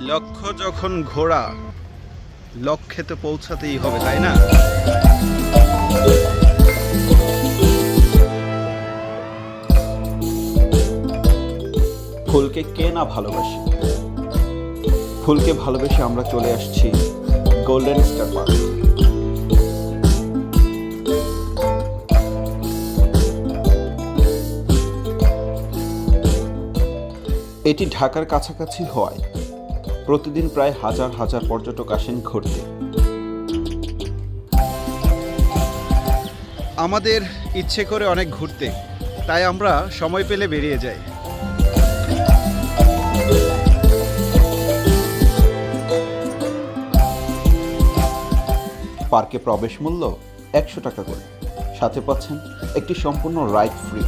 লক্ষ্য যখন ঘোরা লক্ষ্যে তো পৌঁছাতেই হবে, তাই না? ফুলকে কে না ভালোবাসে? ফুলকে ভালোবেসে আমরা চলে আসছি গোল্ডেন স্টার পার্ক এটি ঢাকার কাছাকাছি হওয়ায় প্রতিদিন প্রায় হাজার হাজার পর্যটক আসেন ঘুরতে। আমাদের ইচ্ছে করে অনেক ঘুরতে তাই আমরা সময় পেলে বেরিয়ে যাই। পার্কে প্রবেশ মূল্য একশো টাকা করে। সাথে পাচ্ছেন একটি সম্পূর্ণ রাইড ফ্রি।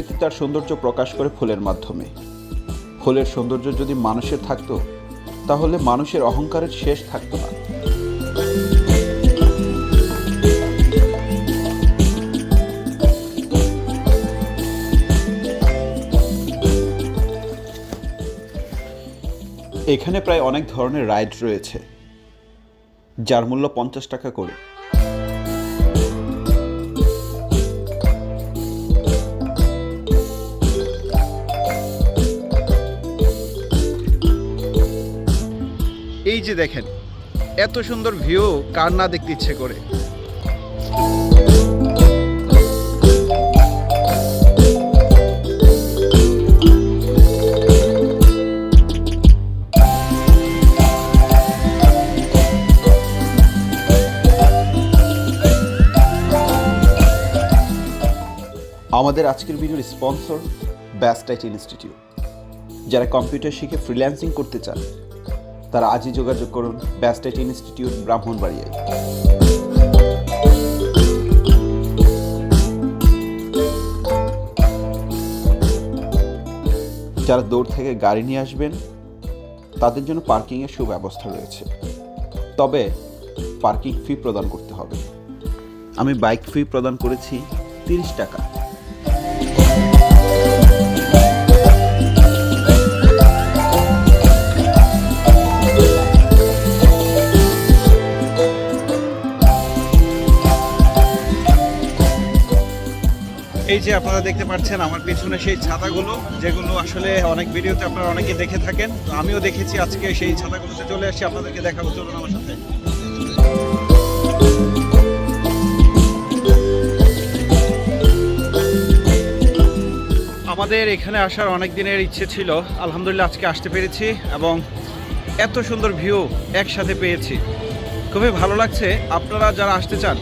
প্রকৃতি তার সৌন্দর্য প্রকাশ করে ফুলের মাধ্যমে। ফুলের সৌন্দর্য যদি মানুষের থাকতো, তাহলে মানুষের অহংকারের শেষ থাকতো না। এখানে প্রায় অনেক ধরনের রাইড রয়েছে, যার মূল্য পঞ্চাশ টাকা করে। এই যে দেখেন, এত সুন্দর ভিউ কার না দেখতে ইচ্ছে করে? আমাদের আজকের ভিডিওর স্পন্সর ব্যাস্টাইট ইনস্টিটিউট, যারা কম্পিউটার শিখে ফ্রিল্যান্সিং করতে চান। তারা আজই যোগাযোগ করুন ব্যাস্টাইট ইনস্টিটিউট ব্রাহ্মণবাড়িয়ায়। যারা দূর থেকে গাড়ি নিয়ে আসবেন, তাদের জন্য পার্কিংয়ের সুব্যবস্থা রয়েছে। তবে পার্কিং ফি প্রদান করতে হবে। আমি বাইক ফি প্রদান করেছি তিরিশ টাকা। এই যে আপনারা দেখতে পাচ্ছেন, আমার পেছনে সেই ছাতাগুলো, যেগুলো আসলে অনেক ভিডিওতে আপনারা অনেকে দেখে থাকেন। তো আমিও দেখেছি আজকে সেই ছাতাগুলোতে চলে আসছি আপনাদেরকে দেখাবো, চলুন আমার সাথে। আমাদের এখানে আসার অনেক দিনের ইচ্ছে ছিল, আলহামদুলিল্লাহ আজকে আসতে পেরেছি এবং এত সুন্দর ভিউ একসাথে পেয়েছি। খুবই ভালো লাগছে, আপনারা যারা আসতে চান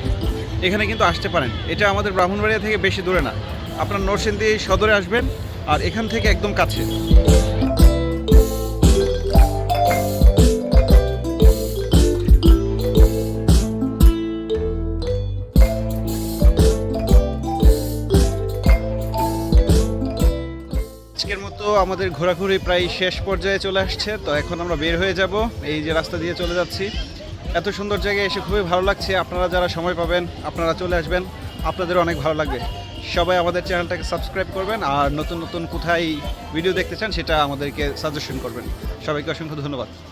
এখানে কিন্তু আসতে পারেন। এটা আমাদের ব্রাহ্মণবাড়িয়া থেকে বেশি দূরে না। আপনার নরসিংদী সদরে আসবেন আর এখান থেকে একদম কাছে। আমাদের ঘোরাঘুরি প্রায় শেষ পর্যায়ে চলে আসছে। তো এখন আমরা বের হয়ে যাব। এই যে রাস্তা দিয়ে চলে যাচ্ছি। এত সুন্দর জায়গায় এসে খুবই ভালো লাগছে। আপনারা যারা সময় পাবেন, আপনারা চলে আসবেন। আপনাদের অনেক ভালো লাগবে। সবাই আমাদের চ্যানেলটাকে সাবস্ক্রাইব করবেন আর নতুন নতুন কোথায় ভিডিও দেখতে চান, সেটা আমাদেরকে সাজেশন করবেন। সবাইকে অসংখ্য ধন্যবাদ।